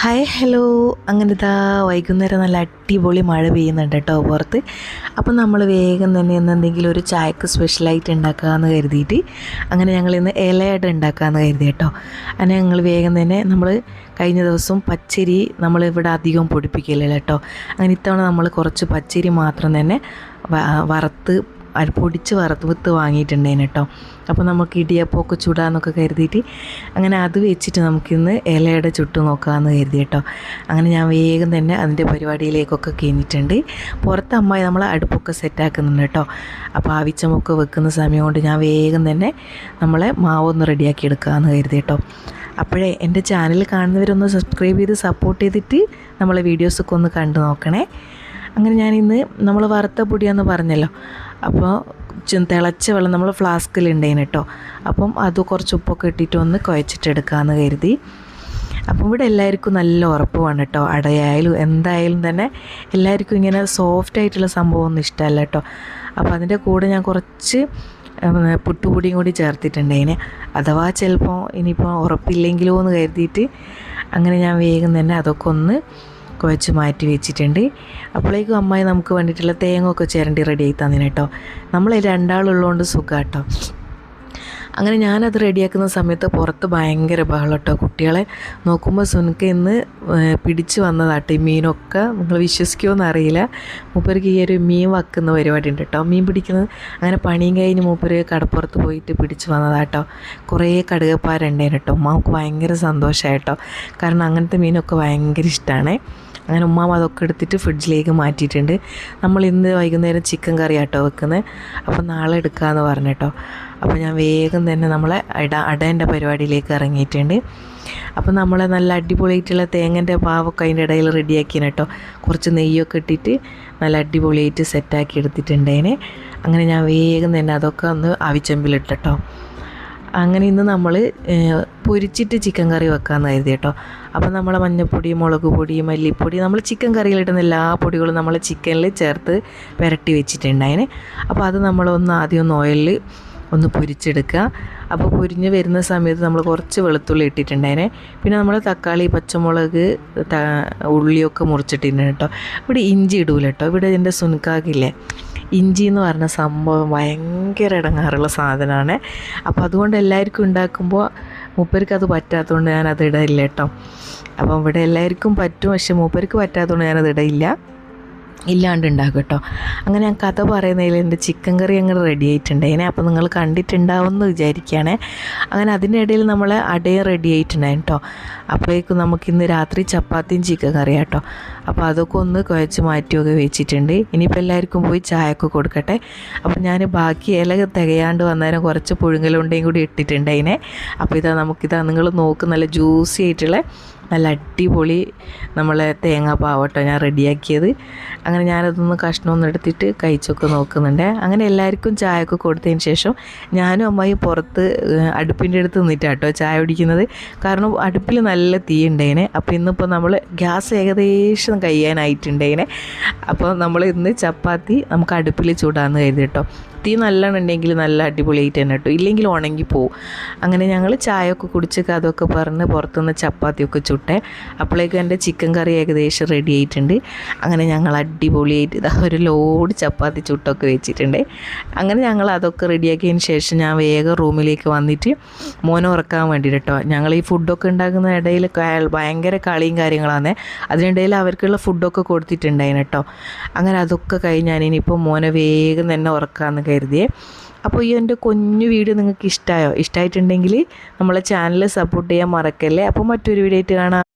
Hi hello അങ്ങനെ വൈകുന്നേരം നല്ല അടിപൊളി മഴ പെയ്യുന്നുണ്ട് കേട്ടോ പുറത്ത്. അപ്പം നമ്മൾ വേഗം തന്നെ ഇന്ന് എന്തെങ്കിലും ഒരു ചായക്ക് സ്പെഷ്യലായിട്ട് ഉണ്ടാക്കാമെന്ന് കരുതിയിട്ട് അങ്ങനെ ഞങ്ങൾ ഇന്ന് ഇലയായിട്ട് ഉണ്ടാക്കാമെന്ന് കരുതി കേട്ടോ. അങ്ങനെ ഞങ്ങൾ വേഗം തന്നെ നമ്മൾ കഴിഞ്ഞ ദിവസം പച്ചരി നമ്മൾ ഇവിടെ അധികം പൊടിപ്പിക്കില്ല കേട്ടോ. അങ്ങനെ ഇത്തവണ നമ്മൾ കുറച്ച് പച്ചരി മാത്രം തന്നെ വറുത്ത് പൊടിച്ച് വറുത്ത് വിത്ത് വാങ്ങിയിട്ടുണ്ടേന് കേട്ടോ അപ്പോൾ നമുക്ക് ഇടിയപ്പമൊക്കെ ചുടാന്നൊക്കെ കരുതിയിട്ട് അങ്ങനെ അത് വെച്ചിട്ട് നമുക്കിന്ന് ഇലയുടെ ചുട്ട് നോക്കാമെന്ന് കരുതി കേട്ടോ അങ്ങനെ ഞാൻ വേഗം തന്നെ അതിന്റെ പരിപാടിയിലേക്കൊക്കെ കഴിഞ്ഞിട്ടുണ്ട് പുറത്ത് അമ്മായി നമ്മൾ അടുപ്പൊക്കെ സെറ്റാക്കുന്നുണ്ട് കേട്ടോ അപ്പോൾ ആവിച്ചമൊക്കെ വെക്കുന്ന സമയം കൊണ്ട് ഞാൻ വേഗം തന്നെ നമ്മളെ മാവൊന്ന് റെഡിയാക്കി എടുക്കാമെന്ന് കരുതി കേട്ടോ അപ്പോഴേ എന്റെ ചാനൽ കാണുന്നവരൊന്ന് സബ്സ്ക്രൈബ് ചെയ്ത് സപ്പോർട്ട് ചെയ്തിട്ട് നമ്മളെ വീഡിയോസൊക്കെ ഒന്ന് കണ്ടു നോക്കണേ. അങ്ങനെ ഞാൻ ഇന്ന് നമ്മൾ വറുത്ത പൊടിയാന്ന് പറഞ്ഞല്ലോ. അപ്പോൾ തിളച്ച വെള്ളം നമ്മൾ ഫ്ലാസ്കിലുണ്ടേന് കേട്ടോ അപ്പം അത് കുറച്ച് ഉപ്പൊക്കെ ഇട്ടിട്ട് ഒന്ന് കുഴച്ചിട്ടെടുക്കാമെന്ന് കരുതി. അപ്പം ഇവിടെ എല്ലാവർക്കും നല്ല ഉറപ്പ് ഉറപ്പുമാണ് കേട്ടോ അടയായാലും എന്തായാലും തന്നെ എല്ലാവർക്കും ഇങ്ങനെ സോഫ്റ്റ് ആയിട്ടുള്ള സംഭവമൊന്നും ഇഷ്ടമല്ല കേട്ടോ അപ്പോൾ അതിന്റെ കൂടെ ഞാൻ കുറച്ച് പുട്ടുപൊടിയും കൂടി ചേർത്തിട്ടുണ്ടതിന് അഥവാ ചിലപ്പോൾ ഇനിയിപ്പോൾ ഉറപ്പില്ലെങ്കിലോ എന്ന് കരുതിയിട്ട് അങ്ങനെ ഞാൻ വേഗം തന്നെ അതൊക്കെ ഒന്ന് കുഴച്ച് മാറ്റി വെച്ചിട്ടുണ്ട്. അപ്പോഴേക്കും അമ്മായി നമുക്ക് വേണ്ടിയിട്ടുള്ള തേങ്ങ ഒക്കെ ചിരണ്ടി റെഡി ആയി തന്നിന് കേട്ടോ നമ്മൾ രണ്ടാളുള്ളതുകൊണ്ട് സുഖം കേട്ടോ അങ്ങനെ ഞാനത് റെഡിയാക്കുന്ന സമയത്ത് പുറത്ത് ഭയങ്കര ബഹളം കേട്ടോ കുട്ടികളെ നോക്കുമ്പോൾ സുനക്ക ഇന്ന് പിടിച്ചു വന്നതാട്ടോ ഈ മീനൊക്കെ. നിങ്ങൾ വിശ്വസിക്കുമോ അറിയില്ല. മൂപ്പർക്ക് ഈ ഒരു മീൻ വക്കുന്ന പരിപാടി ഉണ്ട് കേട്ടോ മീൻ പിടിക്കുന്നത് അങ്ങനെ പണിയും കഴിഞ്ഞ് മൂപ്പര് കടപ്പുറത്ത് പോയിട്ട് പിടിച്ച് വന്നതാട്ടോ. കുറേ കടുകപ്പാരുണ്ടേന് കേട്ടോ ഉമ്മാക്ക് ഭയങ്കര സന്തോഷമായിട്ടോ കാരണം അങ്ങനത്തെ മീനൊക്കെ ഭയങ്കര ഇഷ്ടമാണ് അങ്ങനെ ഉമ്മാമ അതൊക്കെ എടുത്തിട്ട് ഫ്രിഡ്ജിലേക്ക് മാറ്റിയിട്ടുണ്ട്. നമ്മൾ ഇന്ന് വൈകുന്നേരം ചിക്കൻ കറി ആട്ടോ വെക്കുന്നത് അപ്പോൾ നാളെ എടുക്കാമെന്ന് പറഞ്ഞു കേട്ടോ. അപ്പോൾ ഞാൻ വേഗം തന്നെ നമ്മളെ അട അടേന്റെ പരിപാടിയിലേക്ക് ഇറങ്ങിയിട്ടുണ്ട്. അപ്പോൾ നമ്മളെ നല്ല അടിപൊളിയായിട്ടുള്ള തേങ്ങന്റെ പാവൊക്കെ അതിന്റെ ഇടയിൽ റെഡിയാക്കിയാണ് കേട്ടോ. കുറച്ച് നെയ്യൊക്കെ ഇട്ടിട്ട് നല്ല അടിപൊളിയായിട്ട് സെറ്റാക്കി എടുത്തിട്ടുണ്ടേനെ. അങ്ങനെ ഞാൻ വേഗം തന്നെ അതൊക്കെ ഒന്ന് ആവിച്ചമ്പിലിട്ടോ അങ്ങനെ ഇന്ന് നമ്മൾ പൊരിച്ചിട്ട് ചിക്കൻ കറി വെക്കാമെന്ന് കരുതി കേട്ടോ. അപ്പോൾ നമ്മൾ മഞ്ഞൾപ്പൊടി മുളക് പൊടി മല്ലിപ്പൊടി നമ്മൾ ചിക്കൻ കറിയിലിടുന്ന എല്ലാ പൊടികളും നമ്മൾ ചിക്കനിൽ ചേർത്ത് പുരട്ടി വെച്ചിട്ടുണ്ടായിന് അപ്പോൾ അത് നമ്മളൊന്ന് ആദ്യം ഒന്ന് ഓയിലിൽ ഒന്ന് പൊരിച്ചെടുക്കുക. അപ്പോൾ പൊരിഞ്ഞ് വരുന്ന സമയത്ത് നമ്മൾ കുറച്ച് വെളുത്തുള്ളി ഇട്ടിട്ടുണ്ടായിരുന്നെ പിന്നെ നമ്മൾ തക്കാളി പച്ചമുളക് ഉള്ളിയൊക്കെ മുറിച്ചിട്ടിട്ടുണ്ട് കേട്ടോ. ഇവിടെ ഇഞ്ചി ഇടൂല കേട്ടോ. ഇവിടെ എന്റെ സുൻകാക്കില്ലേ ഇഞ്ചി എന്ന് പറഞ്ഞ സംഭവം ഭയങ്കര ഇടങ്ങാറുള്ള സാധനമാണ്. അപ്പോൾ അതുകൊണ്ട് എല്ലാവർക്കും ഉണ്ടാക്കുമ്പോൾ മൂപ്പർക്ക് അത് പറ്റാത്തതുകൊണ്ട് ഞാനത് ഇടയില്ല കേട്ടോ. അപ്പം ഇവിടെ എല്ലാവർക്കും പറ്റും. പക്ഷെ മൂപ്പർക്ക് പറ്റാത്തതുകൊണ്ട് ഞാനത് ഇടയില്ല ഇല്ലാണ്ട് ഉണ്ടാക്കും കേട്ടോ. അങ്ങനെ ഞാൻ കഥ പറയുന്നതിൽ എന്റെ ചിക്കൻ കറി അങ്ങനെ റെഡി ആയിട്ടുണ്ടായിനെ. അപ്പോൾ നിങ്ങൾ കണ്ടിട്ടുണ്ടാവുമെന്ന് വിചാരിക്കുകയാണേ. അങ്ങനെ അതിന്റെ ഇടയിൽ നമ്മൾ അടയും റെഡി ആയിട്ടുണ്ടായിരുന്നു കേട്ടോ അപ്പോഴേക്കും നമുക്കിന്ന് രാത്രി ചപ്പാത്തിയും ചിക്കൻ കറി കേട്ടോ അപ്പോൾ അതൊക്കെ ഒന്ന് കുഴച്ച് മാറ്റിയൊക്കെ വെച്ചിട്ടുണ്ട്. ഇനിയിപ്പോൾ എല്ലാവർക്കും പോയി ചായയൊക്കെ കൊടുക്കട്ടെ. അപ്പോൾ ഞാൻ ബാക്കി ഇല തികയാണ്ട് വന്നേരം കുറച്ച് പുഴുങ്ങലുണ്ടയും കൂടി ഇട്ടിട്ടുണ്ട് അതിനെ അപ്പോൾ ഇതാ നമുക്കിതാ നിങ്ങൾ നോക്ക് നല്ല ജ്യൂസി ആയിട്ടുള്ള നല്ല അടിപൊളി നമ്മളെ തേങ്ങാപ്പാവട്ടോ ഞാൻ റെഡിയാക്കിയത്. അങ്ങനെ ഞാനതൊന്ന് കഷ്ണമൊന്നും എടുത്തിട്ട് കഴിച്ചൊക്കെ നോക്കുന്നുണ്ട്. അങ്ങനെ എല്ലാവർക്കും ചായയൊക്കെ കൊടുത്തതിന് ശേഷം ഞാനും അമ്മായി പുറത്ത് അടുപ്പിന്റെ അടുത്ത് നിന്നിട്ടാട്ടോ ചായ കുടിക്കുന്നത്. കാരണം അടുപ്പിൽ നല്ല തീ ഉണ്ടേനെ അപ്പോൾ ഇന്നിപ്പോൾ നമ്മൾ ഗ്യാസ് ഏകദേശം കഴിയാനായിട്ടുണ്ടേനെ അപ്പോൾ നമ്മൾ ഇന്ന് ചപ്പാത്തി നമുക്ക് അടുപ്പിൽ ചൂടാന്ന് കരുതി കേട്ടോ തീ നല്ലോണം ഉണ്ടെങ്കിൽ നല്ല അടിപൊളിയായിട്ട് തന്നെ കേട്ടോ ഇല്ലെങ്കിൽ ഉണങ്ങി പോവും. അങ്ങനെ ഞങ്ങൾ ചായയൊക്കെ കുടിച്ച് അതൊക്കെ പറഞ്ഞ് പുറത്തുനിന്ന് ചപ്പാത്തിയൊക്കെ ചുട്ടേ. അപ്പോഴേക്കും എന്റെ ചിക്കൻ കറി ഏകദേശം റെഡി ആയിട്ടുണ്ട്. അങ്ങനെ ഞങ്ങൾ അടിപൊളിയായിട്ട് ഇതാ ഒരു ലോഡ് ചപ്പാത്തി ചുട്ടൊക്കെ വെച്ചിട്ടുണ്ട്. അങ്ങനെ ഞങ്ങൾ അതൊക്കെ റെഡിയാക്കിയതിന് ശേഷം ഞാൻ വേഗം റൂമിലേക്ക് വന്നിട്ട് മോനെ ഉറക്കാൻ വേണ്ടി കേട്ടോ ഞങ്ങൾ ഈ ഫുഡൊക്കെ ഉണ്ടാക്കുന്ന ഇടയിൽ ഭയങ്കര കളിയും കാര്യങ്ങളാണ്. അതിനിടയിൽ അവർക്കുള്ള ഫുഡൊക്കെ കൊടുത്തിട്ടുണ്ടായിരുന്നു കേട്ടോ അങ്ങനെ അതൊക്കെ കഴിഞ്ഞ് ഞാൻ ഇനിയിപ്പോൾ മോനെ വേഗം തന്നെ ഉറക്കാമെന്ന് കരുതിയേ. അപ്പോൾ ഈ എന്റെ കുഞ്ഞു വീഡിയോ നിങ്ങൾക്ക് ഇഷ്ടമായോ ഇഷ്ടമായിട്ടുണ്ടെങ്കിൽ നമ്മളെ ചാനൽ സപ്പോർട്ട് ചെയ്യാൻ മറക്കല്ലേ? അപ്പോൾ മറ്റൊരു വീഡിയോ ആയിട്ട് കാണാം.